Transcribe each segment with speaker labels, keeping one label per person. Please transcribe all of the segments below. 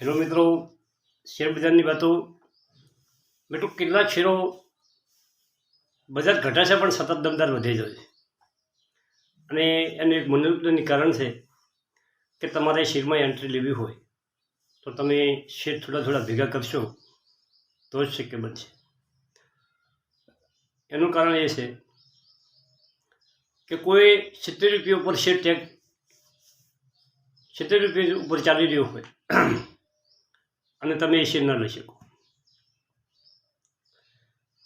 Speaker 1: Hello મિત્રો શેરબજારની વાતો. મિત્રો કેટલાક શેરો બજાર ઘટાશે પણ સતત દમદાર વધી જાય છે. અને એનું એક મનોરંજનની કારણ છે કે તમારે શેરમાં એન્ટ્રી લેવી હોય, તો તમે શેર થોડા થોડા ભેગા કરશો, તો જ શક્ય બનશે. એનું કારણ એ છે કે કોઈ સિત્તેર રૂપિયા ઉપર શેર ટેગ, સિત્તેર રૂપિયા ઉપર ચાલી રહ્યો હોય અને તમે એ શેર ન લઈ શકો.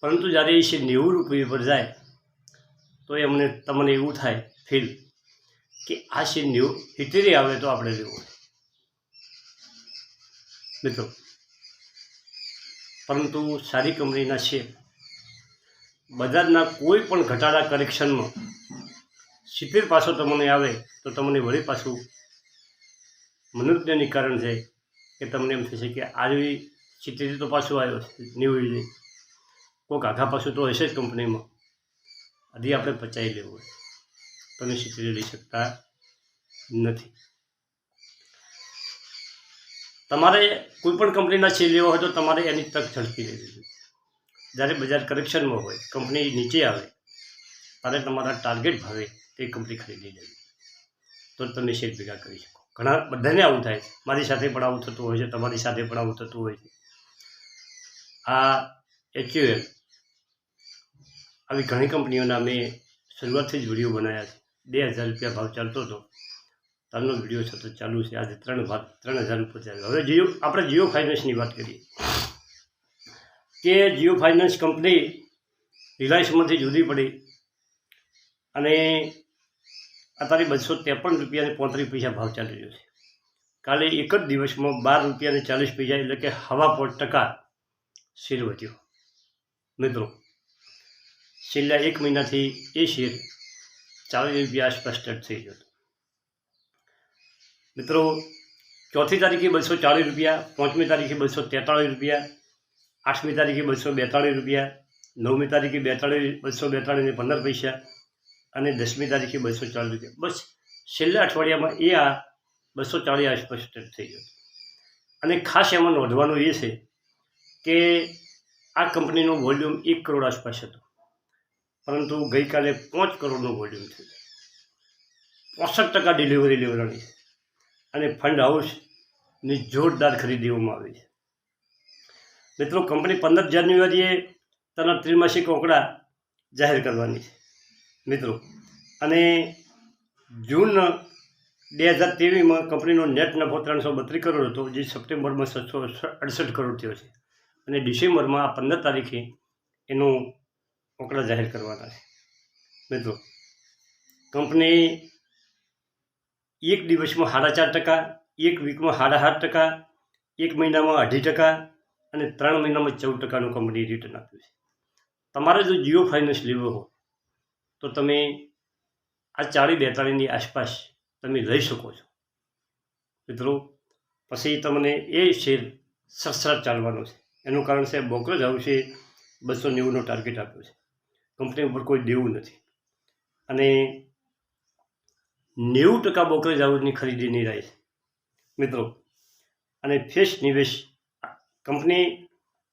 Speaker 1: પરંતુ જ્યારે એ શેર નેવું રૂપિયા પર જાય, તો એમને તમને એવું થાય ફીલ કે આ શેર નેવું સિત્તેરે આવે તો આપણે લેવું. મિત્રો, પરંતુ સારી કંપનીના શેર બજારના કોઈ પણ ઘટાડા કરેક્શનમાં સિત્તેર પાછો તમને આવે, તો તમને વળી પાછું મનુષ્યની કારણ છે કે તમને એમ થશે કે આવી સિત્તેર તો પાછું આવ્યો છે નેવું લઈ કોઈક આઘા પાછું તો હશે જ કંપનીમાં. હજી આપણે પચાવી લેવું હોય. તમે સિત્તેર લઈ શકતા નથી. તમારે કોઈ પણ કંપનીના શેર લેવા હોય તો તમારે એની તક ઝડપી લેવી જોઈએ. જ્યારે બજાર કરેક્શનમાં હોય, કંપની નીચે આવે, ત્યારે તમારા ટાર્ગેટ ભાવે તે કંપની ખરીદી લેવી. તો તમે શેર ભેગા કરી શકો. ઘણા બધાને આવું થાય મારી સાથે પણ આવું થતું હોય છે, તમારી સાથે પણ આવું થતું હોય છે. આ એચયુએલ આવી ઘણી કંપનીઓના મેં શરૂઆતથી જ વીડિયો બનાવ્યા છે. બે હજાર રૂપિયા ભાવ ચાલતો હતો. તારનો વીડિયો સતત ચાલુ છે. આજે ત્રણ ભાગ ત્રણ હજાર ઉપર ચાલ્યો હવે જીઓ, આપણે જીઓ ફાઇનાન્સની વાત કરીએ. કે જીઓ ફાઇનાન્સ કંપની રિલાયન્સમાંથી જુદી પડી અને અત્યારે બસો ત્રેપન રૂપિયા અને પોત્રીસ પૈસા ભાવ ચાલી રહ્યો છે. કાલે એક જ દિવસમાં બાર રૂપિયા અને ચાલીસ પૈસા, એટલે કે હવા પોટ ટકા શેર વધ્યો. મિત્રો, છેલ્લા એક મહિનાથી એ શેર ચાલીસ રૂપિયા આસપાસ ટચ થઈ ગયો મિત્રો, ચોથી તારીખે બસો ચાલીસ રૂપિયા, પાંચમી તારીખે બસો તેતાળીસ રૂપિયા, આઠમી તારીખે બસો બેતાળીસ રૂપિયા, નવમી તારીખે બેતાળીસ બસો બેતાળીસ ને પંદર પૈસા અને દસમી તારીખે બસો ચાલીસ રૂપિયા. બસ છેલ્લા અઠવાડિયામાં એ આ બસો ચાલીસ આસપાસ થઈ ગયો. અને ખાસ એમાં નોંધવાનું એ છે કે આ કંપનીનો વોલ્યુમ એક કરોડ આસપાસ હતો. પરંતુ ગઈકાલે પાંચ કરોડનું વોલ્યુમ થયું. પોસઠ ટકા ડિલિવરી લેવાની છે. અને ફંડ હાઉસની જોરદાર ખરીદીઓમાં આવી છે. મિત્રો, કંપની પંદર જાન્યુઆરીએ તેના ત્રિમાસિક આંકડા જાહેર કરવાની છે. મિત્રો. અને જૂન બે હજાર ત્રેવીસમાં કંપનીનો નેટ નફો ત્રણસો બત્રીસ કરોડ હતો, જે સપ્ટેમ્બરમાં છસો અડસઠ કરોડ થયો છે. અને ડિસેમ્બરમાં આ પંદર તારીખે એનું આંકડા જાહેર કરવાના છે. મિત્રો, કંપની એક દિવસમાં સાડા ચાર ટકા, એક વીકમાં સાડા સાત ટકા, એક મહિનામાં અઢી ટકા અને ત્રણ મહિનામાં ચૌદ ટકાનું કંપની રિટર્ન આપ્યું છે. તમારે જો જીઓ ફાઇનાન્સ લેવો હોય તો તમે આ ચાળી બેતાળીની આસપાસ તમે લઈ શકો છો. મિત્રો, પછી તમને એ શેર સસરા ચાલવાનો છે. એનું કારણ છે બોકરેજ હાઉસે બસો નેવુંનો ટાર્ગેટ આપ્યો છે. કંપની ઉપર કોઈ દેવું નથી. અને નેવું ટકા બોકરેજ હાઉસની ખરીદી નહીં રહે છે. મિત્રો, અને ફેસ નિવેશ કંપની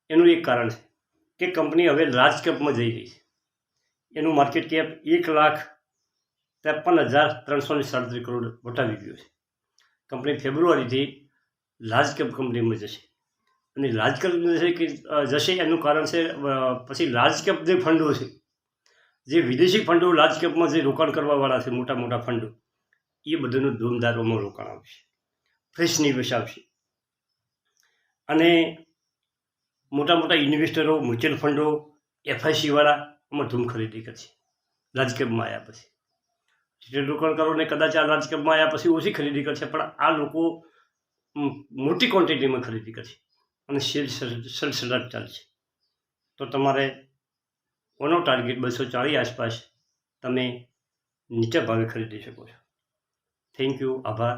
Speaker 1: એનું એક કારણ છે કે કંપની હવે લાર્જ કેપમાં જઈ રહી છે. એનું માર્કેટ કેપ એક લાખ ત્રેપન હજાર ત્રણસો ને સાડત્રીસ કરોડ વટાવી ગયો છે. કંપની ફેબ્રુઆરીથી લાર્જ કેપ કંપનીમાં જશે. અને લાર્જ કેપ જશે કે જશે એનું કારણ છે પછી લાર્જ કેપ જે ફંડો છે, જે વિદેશી ફંડો લાર્જ કેપમાં જે રોકાણ કરવાવાળા છે, મોટા મોટા ફંડો, એ બધાનું ધૂમધારોમાં રોકાણ આવશે. ફ્રેશ નિવેશ આવશે. અને મોટા મોટા ઇન્વેસ્ટરો મ્યુચ્યુઅલ ફંડો એફઆઈસીવાળા આમાં ધૂમ ખરીદી કરશે લાર્જ આવ્યા પછી. રિટેલ રોકાણકારોને કદાચ આ લાર્જ આવ્યા પછી ઓછી ખરીદી કરશે પણ આ લોકો મોટી ક્વોન્ટિટીમાં ખરીદી કરશે અને શેર સડસડાટ ચાલશે તો તમારે ઓનો ટાર્ગેટ બસો ચાળીસ આસપાસ તમે નીચા ભાવે ખરીદી શકો છો. થેન્ક યુ આભાર.